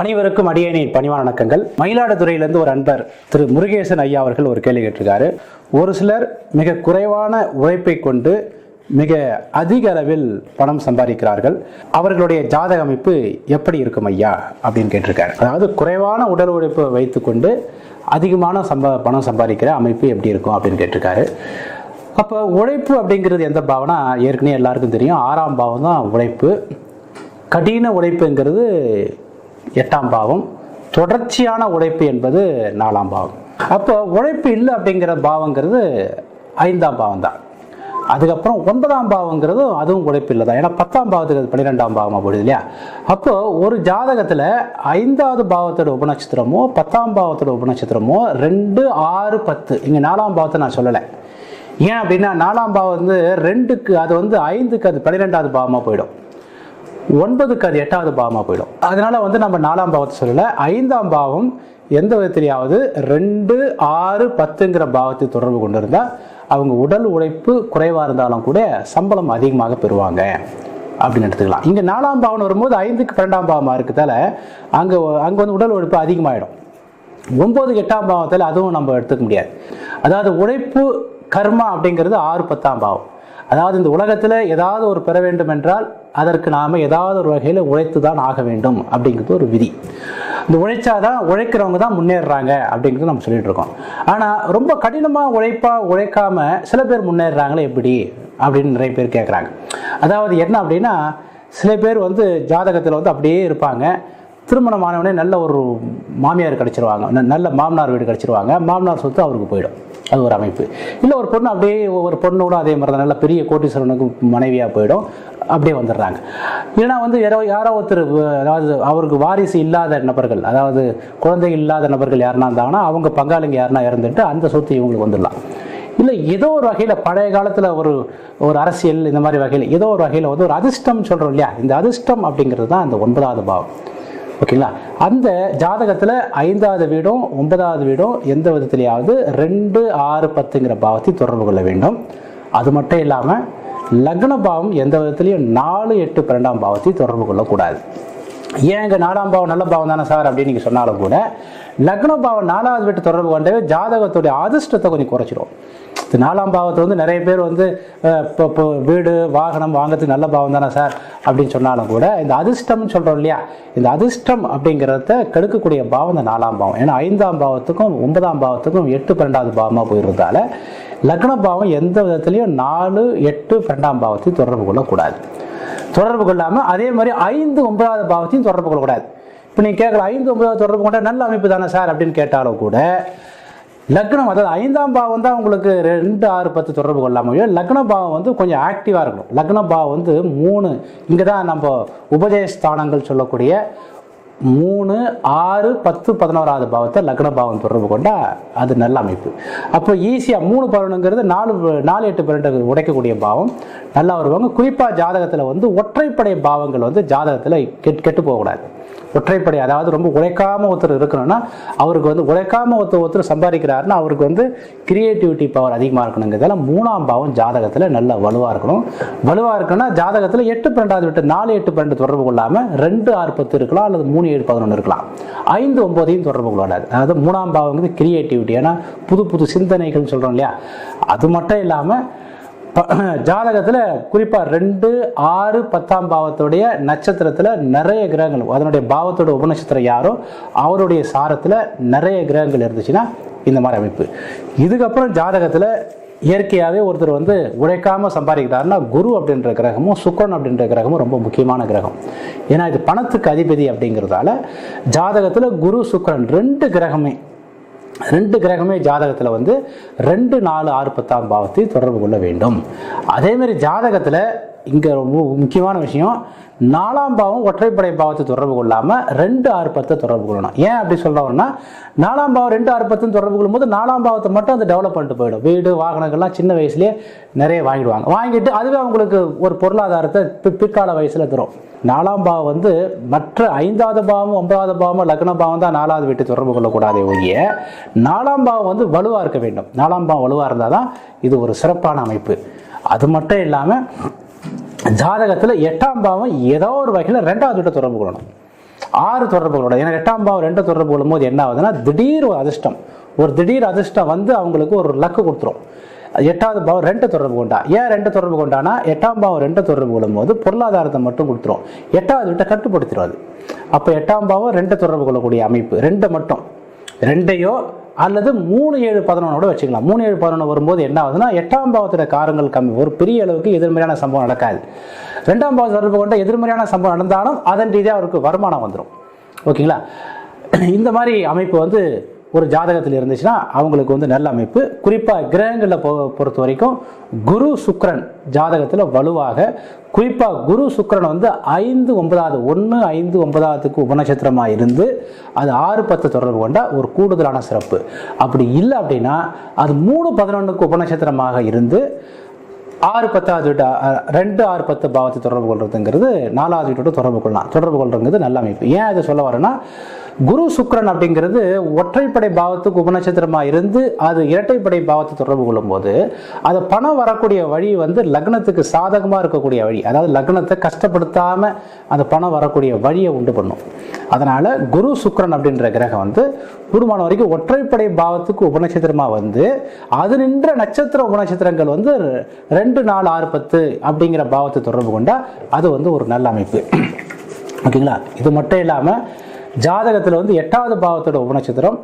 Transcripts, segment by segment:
அனைவருக்கும் அடியேனின் பணிவான வணக்கங்கள். மயிலாடுதுறையிலிருந்து ஒரு அன்பர் திரு முருகேசன் ஐயா அவர்கள் ஒரு கேள்வி கேட்டிருக்காரு. ஒரு சிலர் மிக குறைவான உழைப்பை கொண்டு மிக அதிக அளவில் பணம் சம்பாதிக்கிறார்கள். அவர்களுடைய ஜாதக அமைப்பு எப்படி இருக்கும் ஐயா? அப்படின்னு கேட்டிருக்காரு. அதாவது குறைவான உடல் உழைப்பை வைத்துக்கொண்டு அதிகமான சம்பா பணம் சம்பாதிக்கிற அமைப்பு எப்படி இருக்கும் அப்படின்னு கேட்டிருக்காரு. அப்போ உழைப்பு அப்படிங்கிறது எந்த பாவனா? ஏற்கனவே எல்லாருக்கும் தெரியும். ஆறாம் பாவம் தான் உழைப்பு. கடின உழைப்புங்கிறது எட்டாம் பாவம். தொடர்ச்சியான உழைப்பு என்பது நாலாம் பாவம். அப்போ உழைப்பு இல்லை அப்படிங்கிற பாவங்கிறது ஐந்தாம் பாவம் தான். அதுக்கப்புறம் ஒன்பதாம் பாவங்கிறதும் அதுவும் உழைப்பு இல்லை தான். ஏன்னா பத்தாம் பாவத்துக்கு அது பன்னிரெண்டாம் பாவமாக போடுது இல்லையா? அப்போ ஒரு ஜாதகத்தில் ஐந்தாவது பாவத்தோட உபநட்சத்திரமோ பத்தாம் பாவத்தோட உபநட்சத்திரமோ ரெண்டு ஆறு பத்து. இங்கே நாலாம் பாவத்தை நான் சொல்லலை. ஏன் அப்படின்னா நாலாம் பாவம் வந்து ரெண்டுக்கு அது வந்து ஐந்துக்கு அது பன்னிரெண்டாவது பாவமாக போயிடும். ஒன்பதுக்கு அது எட்டாவது பாவமாக போயிடும். அதனால வந்து நம்ம நாலாம் பாவத்தை சொல்லலை ஐந்தாம் பாவம் எந்த விதத்திலேயாவது ரெண்டு ஆறு பத்துங்கிற பாவத்தை தொடர்பு கொண்டு இருந்தால் அவங்க உடல் உழைப்பு குறைவாக இருந்தாலும் கூட சம்பளம் அதிகமாக பெறுவாங்க. அப்படின்னு எடுத்துக்கலாம். இங்கே நாலாம் பாவம் வரும்போது ஐந்துக்கு பன்னெண்டாம் பாவமாக இருக்கிறதால அங்கே அங்கே வந்து உடல் உழைப்பு அதிகமாகிடும் ஒன்பது எட்டாம் பாவத்தில் அதுவும் நம்ம எடுத்துக்க முடியாது. அதாவது உழைப்பு கர்மா அப்படிங்கிறது ஆறு பத்தாம் பாவம். அதாவது இந்த உலகத்தில் ஏதாவது ஒரு பெற வேண்டும் என்றால் அதற்கு நாம் ஏதாவது ஒரு வகையில் உழைத்து தான் ஆக வேண்டும் அப்படிங்கிறது ஒரு விதி. இந்த உழைச்சாதான் உழைக்கிறவங்க தான் முன்னேறுறாங்க அப்படிங்கிறது நம்ம சொல்லிட்டு இருக்கோம். ஆனால் ரொம்ப கடினமாக உழைப்பா உழைக்காம சில பேர் முன்னேறுறாங்களே எப்படி? அப்படின்னு நிறைய பேர் கேட்குறாங்க அதாவது என்ன அப்படின்னா சில பேர் வந்து ஜாதகத்தில் வந்து அப்படியே இருப்பாங்க. திருமணமானவனே நல்ல ஒரு மாமியார் கிடச்சிருவாங்க. ந- நல்ல மாமனார் வீடு கிடச்சிருவாங்க. மாமனார் சொத்து அவருக்கு போயிடும். அது ஒரு அமைப்பு. இல்லை ஒரு பொண்ணு அப்படியே ஒரு பொண்ணோட அதே மாதிரி தான் நல்ல பெரிய கோட்டீஸ்வரனுக்கு மனைவியாக போயிடும். அப்படியே வந்துடுறாங்க. இல்லைன்னா வந்து யாரோ யாரோ ஒருத்தர் அதாவது அவருக்கு வாரிசு இல்லாத நபர்கள் அதாவது குழந்தை இல்லாத நபர்கள் யாருனா இருந்தாங்கன்னா அவங்க பங்காளிங்க யாருன்னா இறந்துட்டு அந்த சொத்து இவங்களுக்கு வந்துடலாம். இல்லை ஏதோ ஒரு வகையில் பழைய காலத்தில் ஒரு ஒரு அரசியல் இந்த மாதிரி வகையில் ஏதோ ஒரு வகையில் வந்து ஒரு அதிர்ஷ்டம் சொல்கிறோம் இல்லையா? இந்த அதிர்ஷ்டம் அப்படிங்கிறது தான் அந்த ஒன்பதாவது பாவம். ஓகேங்களா? அந்த ஜாதகத்தில் ஐந்தாவது வீடும் ஒன்பதாவது வீடும் எந்த விதத்திலேயாவது ரெண்டு ஆறு பத்துங்கிற பாவத்தை தொடர்பு கொள்ள வேண்டும். அது மட்டும் இல்லாமல் லக்ன பாவம் எந்த விதத்திலையும் நாலு எட்டு பன்னெண்டாம் பாவத்தை தொடர்பு கொள்ளக்கூடாது. ஏன் எங்கள் நாலாம் பாவம் நல்ல பாவம் தானே சார்? அப்படின்னு நீங்கள் சொன்னாலும் கூட லக்ன பாவம் நாலாவது வீட்டு தொடர்பு கொண்டவே ஜாதகத்துடைய அதிர்ஷ்டத்தை கொஞ்சம் குறைச்சிடும் இந்த நாலாம் பாவத்தை வந்து நிறைய பேர் வந்து இப்போ இப்போ வீடு வாகனம் வாங்குறதுக்கு நல்ல பாவம் தானே சார்? அப்படின்னு சொன்னாலும் கூட இந்த அதிர்ஷ்டம்னு சொல்கிறோம் இல்லையா? இந்த அதிர்ஷ்டம் அப்படிங்கிறத கெடுக்கக்கூடிய பாவம் இந்த நாலாம் பாவம். ஏன்னா ஐந்தாம் பாவத்துக்கும் ஒன்பதாம் பாவத்துக்கும் எட்டு பன்னெண்டாவது பாவமாக போயிருந்தால லக்ன பாவம் எந்த விதத்துலையும் நாலு எட்டு பன்னெண்டாம் பாவத்தையும் தொடர்பு கொள்ளக்கூடாது. தொடர்பு கொள்ளாமல் அதே மாதிரி ஐந்து ஒன்பதாவது பாவத்தையும் தொடர்பு கொள்ளக்கூடாது. இப்போ நீங்கள் கேட்கல ஐந்து ஒன்பதாவது தொடர்பு கொண்டா நல்ல அமைப்பு தானே சார்? அப்படின்னு கேட்டாலும் கூட லக்னம் அதாவது ஐந்தாம் பாவம் தான் உங்களுக்கு ரெண்டு ஆறு பத்து தொடர்பு கொள்ளாமையோ லக்ன பாவம் வந்து கொஞ்சம் ஆக்டிவாக இருக்கணும். லக்ன பாவம் வந்து மூணு இங்கே தான் நம்ம உபதேசஸ்தானங்கள் சொல்லக்கூடிய மூணு ஆறு பத்து பதினோராவது பாவத்தை லக்ன பாவம் தொடர்பு கொண்டால் அது நல்ல அமைப்பு. அப்போ ஈஸியாக மூணு பவனுங்கிறது நாலு நாலு எட்டு பன்னெண்டு உடைக்கக்கூடிய பாவம். நல்லா வருவாங்க. குறிப்பாக ஜாதகத்தில் வந்து ஒற்றைப்படை பாவங்கள் வந்து ஜாதகத்தில் கெட் கெட்டு போகக்கூடாது. ஒற்றைப்படை அதாவது ரொம்ப உழைக்காம ஒருத்தர் இருக்கணும்னா அவருக்கு வந்து உழைக்காம ஒருத்தர் ஒருத்தர் சம்பாதிக்கிறாருன்னா அவருக்கு வந்து கிரியேட்டிவிட்டி பவர் அதிகமாக இருக்கணுங்கிறதால மூணாம் பாவம் ஜாதகத்தில் நல்ல வலுவாக இருக்கணும். வலுவாக இருக்குன்னா ஜாதகத்தில் எட்டு பன்னெண்டாவது விட்டு நாலு எட்டு பன்னெண்டு தொடர்பு கொள்ளாமல் ரெண்டு ஆறு பத்து இருக்கலாம் அல்லது மூணு ஏழு பதினொன்று இருக்கலாம். ஐந்து ஒன்பதையும் தொடர்பு கொள்ளாது அதாவது மூணாம் பாவங்கிறது கிரியேட்டிவிட்டி ஏன்னா புது புது சிந்தனைகள்னு சொல்கிறோம் இல்லையா? அது மட்டும் இல்லாமல் ஜாதகத்தில் குறிப்பாக ரெண்டு ஆறு பத்தாம் பாவத்துடைய நட்சத்திரத்தில் நிறைய கிரகங்கள். அதனுடைய பாவத்தோட உபநட்சத்திரம் யாரோ அவருடைய சாரத்தில் நிறைய கிரகங்கள் இருந்துச்சுன்னா இந்த மாதிரி அமைப்பு. இதுக்கப்புறம் ஜாதகத்தில் இயற்கையாகவே ஒருத்தர் வந்து உழைக்காமல் சம்பாதிக்கிறாருன்னா குரு அப்படின்ற கிரகமும் சுக்கரன் அப்படின்ற கிரகமும் ரொம்ப முக்கியமான கிரகம். ஏன்னா இது பணத்துக்கு அதிபதி அப்படிங்கிறதால ஜாதகத்தில் குரு சுக்கரன் ரெண்டு கிரகமே ரெண்டு கிரகமே ஜாதகத்தில் வந்து ரெண்டு நாலு ஆறு பத்தாம் பாவத்தை தொடர்பு கொள்ள வேண்டும். அதேமாரி ஜாதகத்தில் இங்கே ரொம்ப முக்கியமான விஷயம் நாலாம் பாவம் ஒற்றைப்படை பாவத்தை தொடர்பு கொள்ளாமல் ரெண்டு ஆறு பத்தை தொடர்பு கொள்ளணும். ஏன் அப்படி சொல்கிறோம்னா நாலாம் பாவம் ரெண்டு ஆறு பத்துன்னு தொடர்பு கொள்ளும்போது நாலாம் பாவத்தை மட்டும் அந்த டெவலப் பண்ணிட்டு போயிடும். வீடு வாகனங்கள்லாம் சின்ன வயசுலேயே நிறைய வாங்கிடுவாங்க. வாங்கிட்டு அதுவே அவங்களுக்கு ஒரு பொருளாதாரத்தை பிற்கால வயசில் தரும். நாலாம் பாவம் வந்து மற்ற ஐந்தாவது பாவம் ஒன்பதாவது பாவம் லக்ன பாவம் தான் நாலாவது வீட்டு தொடர்பு கொள்ளக்கூடாதே ஒழிய நாலாம் பாவம் வந்து வலுவாக இருக்க வேண்டும். நாலாம் பாவம் வலுவாக இருந்தால் தான் இது ஒரு சிறப்பான அமைப்பு. அது மட்டும் இல்லாமல் ஜாதகத்தில் எட்டாம் பாவம் ஏதோ ஒரு வகையில் ரெண்டாவது வீட்டை தொடர்பு கொள்ளணும். ஆறு தொடர்புகளோட ஏன்னா எட்டாம் பாவம் ரெண்டு தொடர்பு கொள்ளும்போது என்ன ஆகுதுன்னா திடீர் ஒரு அதிர்ஷ்டம். ஒரு திடீர் அதிர்ஷ்டம் வந்து அவங்களுக்கு ஒரு லக்கு கொடுத்துரும். எட்டாவது பாவம் ரெண்டு தொடர்பு கொண்டா. ஏன் ரெண்டு தொடர்பு கொண்டானா எட்டாம் பாவம் ரெண்டு தொடர்பு கொள்ளும்போது பொருளாதாரத்தை மட்டும் கொடுத்துரும். எட்டாவது விட்ட கட்டுப்படுத்திடும் அது. அப்போ எட்டாம் பாவம் ரெண்டு தொடர்பு கொள்ளக்கூடிய அமைப்பு. ரெண்டு மட்டும். ரெண்டையோ அல்லது மூணு ஏழு பதினொன்னோட வச்சுக்கலாம். மூணு ஏழு பதினொன்று வரும்போது என்ன ஆகுதுன்னா எட்டாம் பாவத்தோட காரங்கள் கம்மி. ஒரு பெரிய அளவுக்கு எதிர்மறையான சம்பவம் நடக்காது. ரெண்டாம் பாவம் தொடர்பு கொண்ட எதிர்மறையான சம்பவம் நடந்தாலும் அதன் ரீதியாக அவருக்கு வருமானம் வந்துடும் ஓகேங்களா? இந்த மாதிரி அமைப்பு வந்து ஒரு ஜாதகத்தில் இருந்துச்சுன்னா அவங்களுக்கு வந்து நல்ல அமைப்பு. குறிப்பாக கிரகங்களில் பொ பொறுத்த வரைக்கும் குரு சுக்ரன் ஜாதகத்தில் வலுவாக. குறிப்பாக குரு சுக்ரன் வந்து ஐந்து ஒன்பதாவது ஒன்று ஐந்து ஒன்பதாவதுக்கு உபநட்சத்திரமாக இருந்து அது ஆறு பத்து தொடர்பு கொண்ட ஒரு கூடுதலான சிறப்பு. அப்படி இல்லை அப்படின்னா அது மூணு பதினொன்றுக்கு உபநட்சத்திரமாக இருந்து ஆறு பத்தாவது வீட்டு ரெண்டு ஆறு பத்து பாவத்தை தொடர்பு கொள்றதுங்கிறது நாலாவது வீட்டோட தொடர்பு கொள்ளலாம். தொடர்பு கொள்றதுங்கிறது நல்ல அமைப்பு. ஏன் இதை சொல்ல வரேன்னா குரு சுக்ரன் அப்படிங்கிறது ஒற்றைப்படை பாவத்துக்கு உபநட்சத்திரமாக இருந்து அது இரட்டைப்படை பாவத்தை தொடர்பு கொள்ளும்போது அது பணம் வரக்கூடிய வழி வந்து லக்னத்துக்கு சாதகமாக இருக்கக்கூடிய வழி. அதாவது லக்னத்தை கஷ்டப்படுத்தாமல் அந்த பணம் வரக்கூடிய வழியை உண்டு பண்ணும். அதனால் குரு சுக்ரன் அப்படின்ற கிரகம் வந்து குருமான வரைக்கும் ஒற்றைப்படை பாவத்துக்கு உபநட்சத்திரமாக வந்து அது நின்ற நட்சத்திர உபநட்சத்திரங்கள் வந்து ரெண்டு நாலு ஆறு பத்து அப்படிங்கிற பாவத்தை தொடர்பு கொண்டால் அது வந்து ஒரு நல்ல அமைப்பு. ஓகேங்களா? இது மட்டும் இல்லாமல் ஜாதகத்தில் வந்து எட்டாவது பாவத்தோட உபநட்சத்திரம்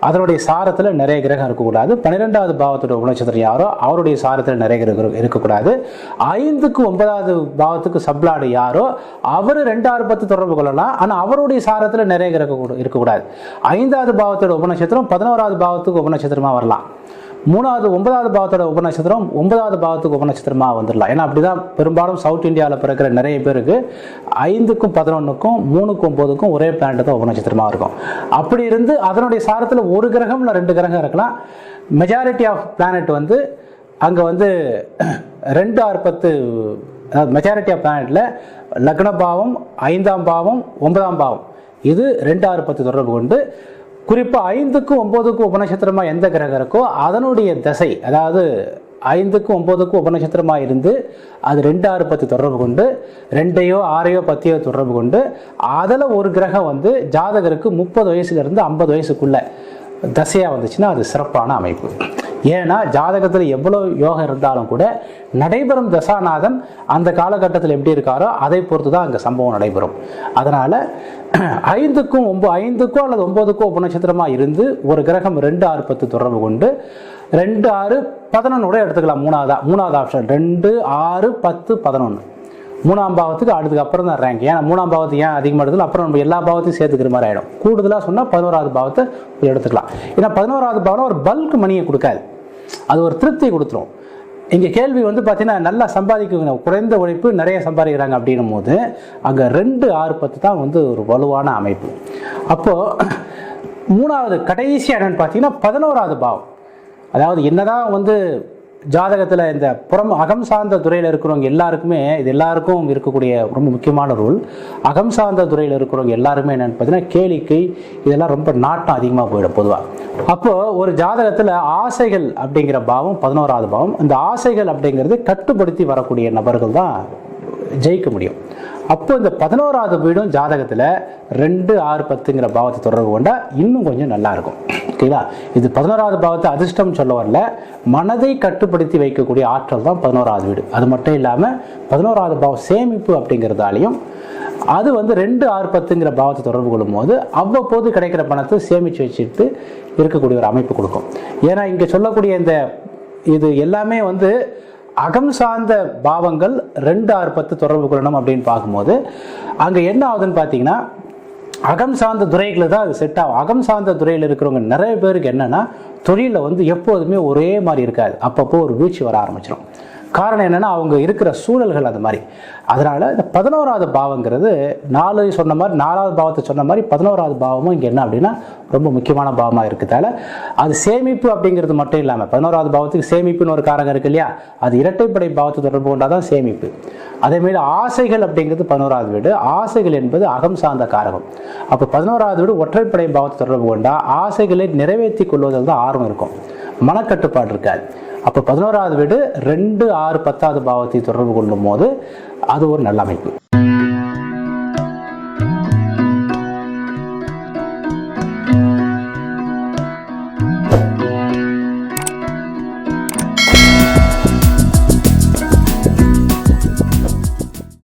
அதனுடைய சாரத்தில் நிறைய கிரகம் இருக்கக்கூடாது. பன்னிரெண்டாவது பாவத்தோட உபநட்சத்திரம் யாரோ அவருடைய சாரத்தில் நிறைய கிரகம் இருக்கக்கூடாது. ஐந்துக்கு ஒன்பதாவது பாவத்துக்கு சப்ளாடு யாரோ அவர் ரெண்டாறு பத்து தொடர்பு கொள்ளலாம். ஆனால் அவருடைய சாரத்தில் நிறைய கிரகம் இருக்கக்கூடாது. ஐந்தாவது பாவத்தோட உபநட்சத்திரம் பதினோராவது பாவத்துக்கு உபநட்சத்திரமாக வரலாம். மூணாவது ஒன்பதாவது பாவத்தோட உபநட்சத்திரம் ஒன்பதாவது பாவத்துக்கு உபநட்சத்திரமாக வந்துடலாம் ஏன்னா அப்படிதான் பெரும்பாலும் சவுத் இந்தியாவில் பிறக்கிற நிறைய பேருக்கு ஐந்துக்கும் பதினொன்றுக்கும் மூணுக்கும் ஒம்போதுக்கும் ஒரே பிளானட் தான் உபநட்சத்திரமாக இருக்கும். அப்படி இருந்து அதனுடைய சாரத்தில் ஒரு கிரகம் இல்லை ரெண்டு கிரகம் இருக்கலாம். மெஜாரிட்டி ஆஃப் பிளானட் வந்து அங்கே வந்து ரெண்டு ஆறு பத்து மெஜாரிட்டி ஆஃப் பிளானட்டில் லக்ன பாவம் ஐந்தாம் பாவம் ஒன்பதாம் பாவம். இது ரெண்டு ஆறு பத்து தொடர்பு கொண்டு குறிப்பாக ஐந்துக்கும் ஒம்போதுக்கும் உபநட்சத்திரமாக எந்த கிரகம் இருக்கோ அதனுடைய தசை அதாவது ஐந்துக்கும் ஒம்போதுக்கும் உபநட்சத்திரமாக இருந்து அது ரெண்டு ஆறு பத்து தொடர்பு கொண்டு ரெண்டையோ ஆறையோ பத்தையோ தொடர்பு கொண்டு அதில் ஒரு கிரகம் வந்து ஜாதகருக்கு முப்பது வயசுலேருந்து ஐம்பது வயசுக்குள்ளே தசையாக வந்துச்சுன்னா அது சிறப்பான அமைப்பு. ஏன்னா ஜாதகத்தில் எவ்வளோ யோகம் இருந்தாலும் கூட நடைபெறும் தசாநாதன் அந்த காலகட்டத்தில் எப்படி இருக்காரோ அதை பொறுத்து தான் அங்கே சம்பவம் நடைபெறும். அதனால் ஐந்துக்கும் ஒம்பது ஐந்துக்கோ அல்லது ஒம்பதுக்கோ உபநட்சத்திரமாக இருந்து ஒரு கிரகம் ரெண்டு ஆறு பத்து தொடர்பு கொண்டு ரெண்டு ஆறு பதினொன்னோட எடுத்துக்கலாம். மூணாவதா மூணாவது ஆப்ஷன். ரெண்டு ஆறு பத்து பதினொன்று மூணாம் பாவத்துக்கு அடுத்துக்கு அப்புறம் தான் ரேங்க் ஏன்னா மூணாம் பாவத்துக்கு ஏன் அதிகமாக எடுத்துல அப்புறம் நம்ம எல்லா பாவத்தையும் சேர்த்துக்கிற மாதிரி ஆகிடும் கூடுதலாக சொன்னால் பதினோராவது பாவத்தை எடுத்துக்கலாம். ஏன்னா பதினோராவது பாவம் ஒரு பல்க் மணியை கொடுக்காது. அது ஒரு திருப்தியை கொடுத்துரும். இங்கே கேள்வி வந்து பார்த்தீங்கன்னா நல்லா சம்பாதிக்க குறைந்த உழைப்பு நிறைய சம்பாதிக்கிறாங்க அப்படின்னும் போது அங்கே ரெண்டு ஆறு பத்து தான் வந்து ஒரு வலுவான அமைப்பு. அப்போது மூணாவது கடைசி என்னன்னு பார்த்தீங்கன்னா பதினோராவது பாவம். அதாவது என்னதான் வந்து ஜாதகத்தில் இந்த புறம் அகம் சார்ந்த துறையில் இருக்கிறவங்க எல்லாருக்குமே இது எல்லாருக்கும் இருக்கக்கூடிய ரொம்ப முக்கியமான ரூல் அகம் சார்ந்த துறையில் இருக்கிறவங்க எல்லாருமே என்னென்னு பார்த்தீங்கன்னா கேளிக்கை இதெல்லாம் ரொம்ப நாட்டம் அதிகமாக போயிடும் பொதுவாக அப்போது ஒரு ஜாதகத்தில் ஆசைகள் அப்படிங்கிற பாவம் பதினோராவது பாவம் இந்த ஆசைகள் அப்படிங்கிறது கட்டுப்படுத்தி வரக்கூடிய நபர்கள் தான் ஜெயிக்க முடியும். அப்போ இந்த பதினோராவது வீடும் ஜாதகத்தில் ரெண்டு ஆறு பத்துங்கிற பாவத்தை தொடர்பு கொண்டா இன்னும் கொஞ்சம் நல்லா இருக்கும். ஓகேங்களா இது பதினோராவது பாவத்தை அதிர்ஷ்டம் சொல்ல வரல. மனதை கட்டுப்படுத்தி வைக்கக்கூடிய ஆற்றல் தான் பதினோராவது வீடு. அது மட்டும் இல்லாமல் பதினோராவது பாவம் சேமிப்பு அப்படிங்கிறதாலையும் அது வந்து ரெண்டு ஆறு பத்துங்கிற பாவத்தை தொடர்பு கொள்ளும் போது அவ்வப்போது கிடைக்கிற பணத்தை சேமித்து வச்சுட்டு இருக்கக்கூடிய ஒரு அமைப்பு கொடுக்கும். ஏன்னா இங்கே சொல்லக்கூடிய இந்த இது எல்லாமே வந்து அகம் சார்ந்த பாவங்கள் ரெண்டு ஆறு பத்து தொடர்பு கொள்ளணும் அப்படின்னு பார்க்கும்போது அங்கே என்ன ஆகுதுன்னு பார்த்தீங்கன்னா அகம் சார்ந்த துறைகளில் தான் அது செட் ஆகும். அகம் சார்ந்த துறையில் இருக்கிறவங்க நிறைய பேருக்கு என்னென்னா தொழிலில் வந்து எப்போதுமே ஒரே மாதிரி இருக்காது. அப்பப்போ ஒரு வீழ்ச்சி வர ஆரம்பிச்சிடும் காரணம் என்னென்னா அவங்க இருக்கிற சூழல்கள் அது மாதிரி. அதனால் இந்த பதினோராவது பாவங்கிறது நாலு சொன்ன மாதிரி நாலாவது பாவத்தை சொன்ன மாதிரி பதினோராவது பாவமும் இங்கே என்ன அப்படின்னா ரொம்ப முக்கியமான பாவமாக இருக்கிறதால அது சேமிப்பு அப்படிங்கிறது மட்டும் இல்லாமல் பதினோராவது பாவத்துக்கு சேமிப்புன்னு ஒரு காரகம் இருக்கு இல்லையா? அது இரட்டைப்படை பாவத்தை தொடர்பு கொண்டாதான் சேமிப்பு. அதேமாரி ஆசைகள் அப்படிங்கிறது பதினோராவது வீடு. ஆசைகள் என்பது அகம் சார்ந்த காரகம். அப்போ பதினோராவது வீடு ஒற்றைப்படை பாவத்தை தொடர்பு கொண்டா ஆசைகளை நிறைவேற்றி கொள்வதில் தான் ஆர்வம் இருக்கும். மனக்கட்டுப்பாடு இருக்காது. அப்போ பதினோராவது வீடு ரெண்டு ஆறு பத்தாவது பாவத்தை தொடர்பு கொள்ளும் போது அது ஒரு நல்ல அமைப்பு.